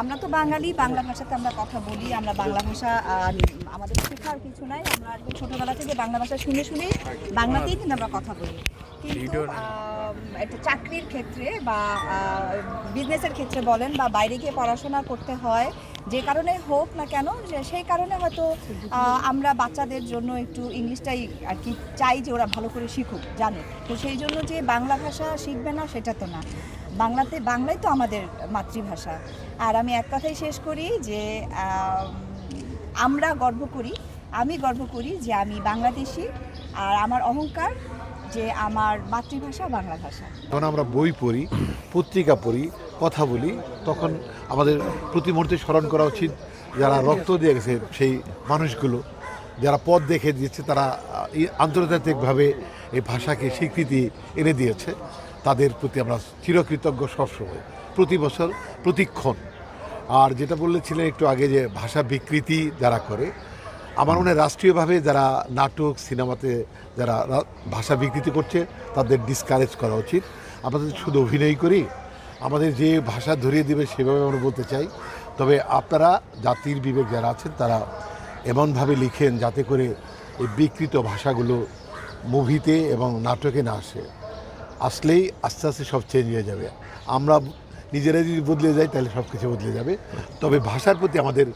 আমরা তো বাঙালি বাংলা ভাষাতে আমরা কথা বলি আমরা বাংলা ভাষা আমাদের শেখার কিছু নাই। আমরা একদম ছোটবেলা থেকে বাংলা ভাষা শুনে শুনে বাংলাতেই কিন্তু আমরা কথা বলি। কিন্তু একটা চাকরির ক্ষেত্রে বা বিজনেসের ক্ষেত্রে বলেন বা বাইরে গিয়ে পড়াশোনা করতে হয় যে কারণে হোক না কেন যে- সেই কারণে হয়তো আমরা বাচ্চাদের জন্য একটু ইংলিশটাই আর কি চাই যে ওরা ভালো করে শিখুক জানুক। তো সেই জন্য যে বাংলা ভাষা শিখবে না সেটা তো না। বাংলাতে, বাংলাই তো আমাদের মাতৃভাষা। আর আমি এক কথাই শেষ করি যে আমরা গর্ব করি, আমি গর্ব করি যে আমি বাংলাদেশি আর আমার অহংকার যে আমার মাতৃভাষা বাংলা ভাষা। যখন আমরা বই পড়ি, পত্রিকা পড়ি, কথা বলি, তখন আমাদের প্রতি মুহূর্তে স্মরণ করা উচিত যারা রক্ত দিয়ে গেছে সেই মানুষগুলো, যারা পথ দেখে দিয়েছে তারা আন্তর্জাতিকভাবে এই ভাষাকে স্বীকৃতি এনে দিয়েছে। তাদের প্রতি আমরা চিরকৃতজ্ঞ সবসময়, প্রতি বছর, প্রতিক্ষণ। আর যেটা বলেছিলেন একটু আগে যে ভাষা বিকৃতি যারা করে, আমার মনে হয় রাষ্ট্রীয়ভাবে যারা নাটক, সিনেমাতে যারা ভাষা বিকৃতি করছে, তাদের ডিসকারেজ করা উচিত। আমাদের শুধু অভিনয় করি, আমাদের যে ভাষা ধরিয়ে দেবে সেভাবে আমরা বলতে চাই। তবে আপনারা জাতির বিবেক যারা আছেন, তারা এমনভাবে লিখেন যাতে করে এই বিকৃত ভাষাগুলো মুভিতে এবং নাটকে না আসে। আসলেই আস্তে আস্তে সব চেঞ্জ হয়ে যাবে। আমরা নিজেরাই যদি বদলে যাই তাহলে সব কিছু বদলে যাবে। তবে ভাষার প্রতি আমাদের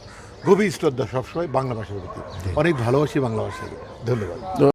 গভীর শ্রদ্ধা সবসময় বাংলা ভাষার প্রতি। অনেক ভালোবাসি বাংলা ভাষাকে। ধন্যবাদ।